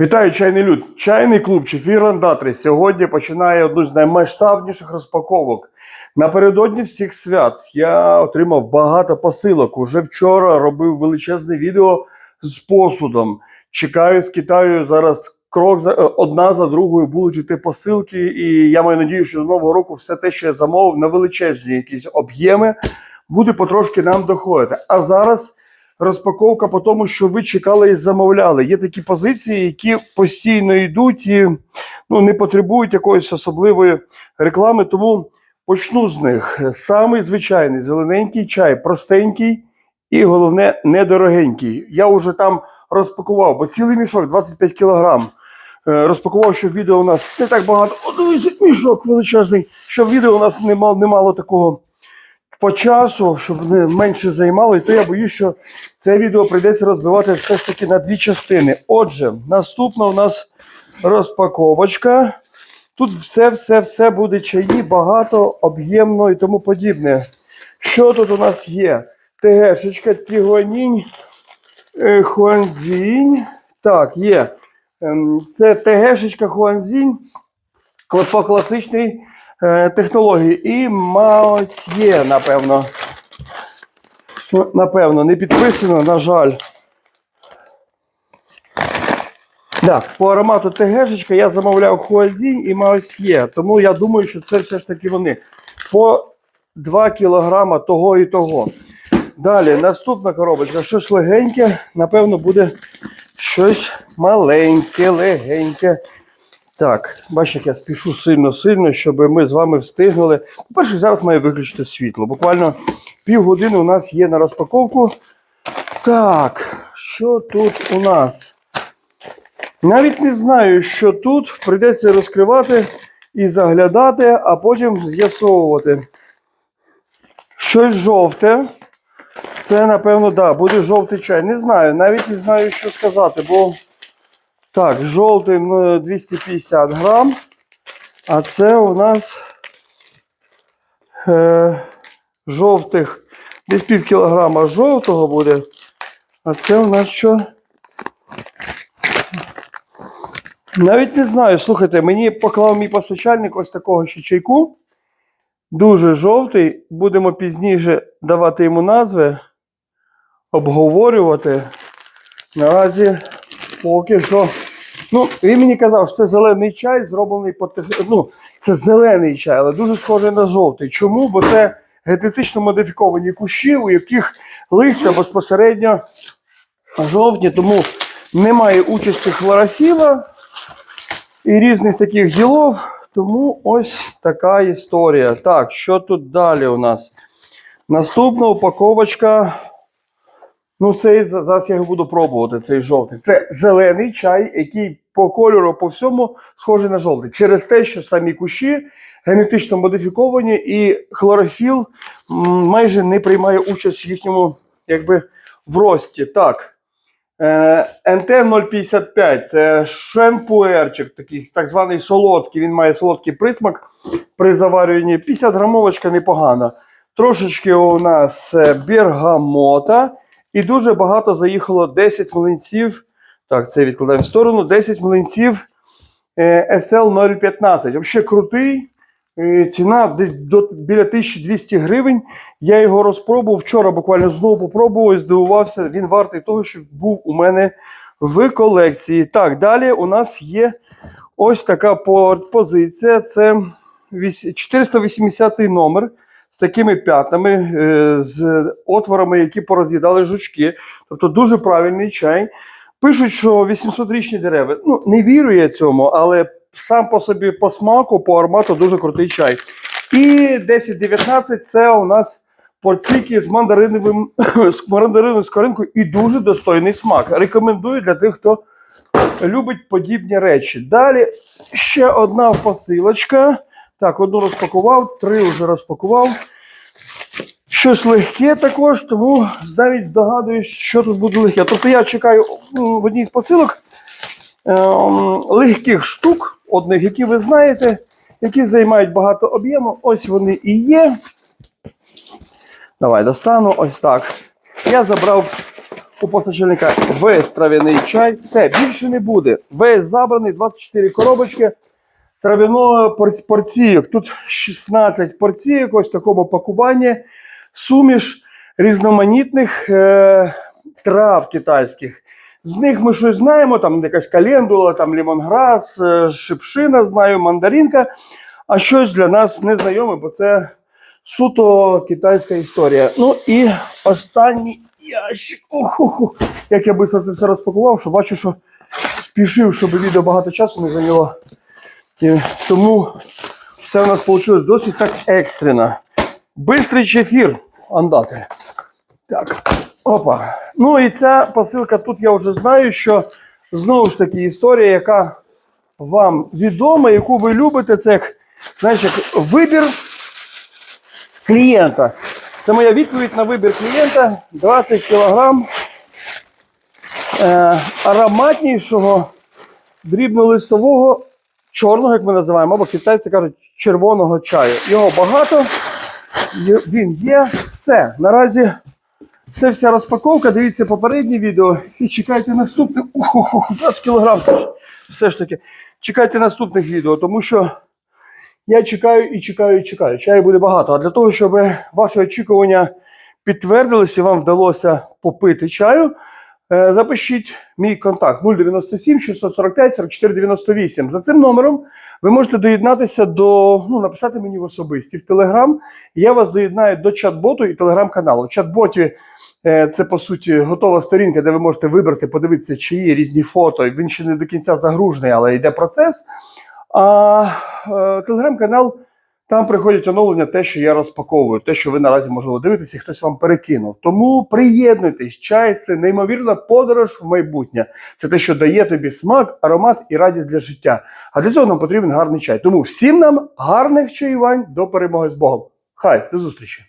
Вітаю, чайний люд. Чайний клуб Чефір Андатри сьогодні починає одну з наймасштабніших розпаковок. Напередодні всіх свят я отримав багато посилок. Уже вчора робив величезне відео з посудом. Чекаю з Китаю зараз. Крок за одна за другою будуть йти посилки, і я маю надію, що до нового року все те, що я замовив, на величезні якісь об'єми, буде потрошки нам доходити. А зараз розпаковка по тому, що ви чекали і замовляли. Є такі позиції, які постійно йдуть і ну, не потребують якоїсь особливої реклами. Тому почну з них. Самий звичайний зелененький чай, простенький і головне недорогенький. Я вже там розпакував, бо цілий мішок 25 кілограм. Е, Розпакував, щоб відео у нас не так багато. О, дивіться, мішок величезний, щоб відео у нас не мало, не мало такого по часу, щоб не менше займало, і то я боюсь, що це відео прийдеться розбивати все ж таки на дві частини. Отже, наступна у нас розпаковочка. Тут все-все-все буде чаї, багато, об'ємно і тому подібне. Що тут у нас є? ТГшечка, Тігуанінь, е, Хуанзінь. Так, є. Ем, Це ТГшечка Хуанзінь кла- по класичній е, технології. І Маосьє, напевно. Ну, Напевно, не підписано, на жаль. Так, по аромату ТГшечка я замовляв Хуазінь і Маосьє. Тому я думаю, що це все ж таки вони. По 2 кілограма того і того. Далі, наступна коробочка, щось легеньке, напевно, буде щось маленьке, легеньке. Так, бачите, як я спішу сильно-сильно, щоб ми з вами встигнули. По-перше, зараз маю виключити світло. Буквально півгодини у нас є на розпаковку. Так, що тут у нас? Навіть не знаю, що тут прийдеться розкривати і заглядати, а потім з'ясовувати. Щось жовте. Це, напевно, да, буде жовтий чай. Не знаю, навіть не знаю, що сказати, бо так, жовтий ну, 250 грам. А це у нас е, жовтих десь пів кілограма жовтого буде. А це у нас що? Навіть не знаю. Слухайте, мені поклав мій постачальник ось такого ще чайку. Дуже жовтий. Будемо пізніше давати йому назви, обговорювати. Наразі поки що. Ну, він мені казав, що це зелений чай, зроблений по ну, це зелений чай, але дуже схожий на жовтий. Чому? Бо це генетично модифіковані кущі, у яких листя безпосередньо жовтні, тому немає участі хлорофіла і різних таких ділов. Тому ось така історія. Так, що тут далі у нас? Наступна упаковочка. Ну, цей зараз я його буду пробувати, цей жовтий. Це зелений чай, який по кольору, по всьому схожий на жовтий. Через те, що самі кущі генетично модифіковані, і хлорофіл майже не приймає участь в їхньому якби, в рості. Так. Е, НТ-055 це шенпуерчик, такий так званий солодкий. Він має солодкий присмак при заварюванні. 50 грамовочка непогана. Трошечки у нас е, бергамота. І дуже багато заїхало 10 млинців. Так, це відкладаємо в сторону. 10 млинців SL 015. Взагалі крутий. Е, Ціна десь до біля 1200 гривень. Я його розпробував вчора, буквально знову попробував і здивувався. Він вартий того, щоб був у мене в колекції. Так, далі у нас є ось така позиція. Це віс- 480 номер з такими п'ятнами, е, з отворами, які пороз'їдали жучки. Тобто дуже правильний чай. Пишуть, що 800-річні дерева. Ну, не вірю я цьому, але сам по собі по смаку, по аромату дуже крутий чай. І 10-19 це у нас порційки з мандариновим з мандариновою скоринкою і дуже достойний смак. Рекомендую для тих, хто любить подібні речі. Далі ще одна посилочка. Так, одну розпакував, три вже розпакував. Щось легке також, тому навіть здогадуюсь, що тут буде легке. Тобто я чекаю в одній з посилок ем, легких штук, одних, які ви знаєте, які займають багато об'єму. Ось вони і є. Давай достану ось так. Я забрав у постачальника весь трав'яний чай. Все, більше не буде. Весь забраний, 24 коробочки трав'яного порц- порційок. Тут 16 порційок, ось в такому пакуванні. Суміш різноманітних е, трав китайських. З них ми щось знаємо, там якась календула, там лімонграс, е, шипшина, знаю, мандаринка. А щось для нас незнайоме, бо це суто китайська історія. Ну і останній ящик. Оху, як я швидко це все розпакував, що бачу, що спішив, щоб відео багато часу не зайняло. І тому все у нас вийшло досить так екстрено. Бистрий чефір андати. Так, опа. Ну і ця посилка тут я вже знаю, що знову ж таки історія, яка вам відома, яку ви любите, це як, знаєш, як вибір клієнта. Це моя відповідь на вибір клієнта 20 кілограм е, ароматнішого дрібнолистового чорного, як ми називаємо, або китайці кажуть червоного чаю. Його багато, він є. Все. Наразі це вся розпаковка. Дивіться попереднє відео і чекайте наступне. Охо, 20 кілограм. Все ж таки. Чекайте наступних відео, тому що я чекаю і чекаю, і чекаю. Чаю буде багато. А для того, щоб ваші очікування підтвердилися і вам вдалося попити чаю, запишіть мій контакт 097 645 44 98. За цим номером ви можете доєднатися до, ну, написати мені в особисті в Телеграм. Я вас доєднаю до чат-боту і телеграм-каналу. В чат-боті е, це по суті готова сторінка, де ви можете вибрати, подивитися, чи є різні фото. Він ще не до кінця загружений, але йде процес. А е, телеграм-канал там приходять оновлення, те, що я розпаковую, те, що ви наразі можливо дивитися, хтось вам перекинув. Тому приєднуйтесь, чай це неймовірна подорож в майбутнє. Це те, що дає тобі смак, аромат і радість для життя. А для цього нам потрібен гарний чай. Тому всім нам гарних чаювань до перемоги з Богом. Хай, до зустрічі!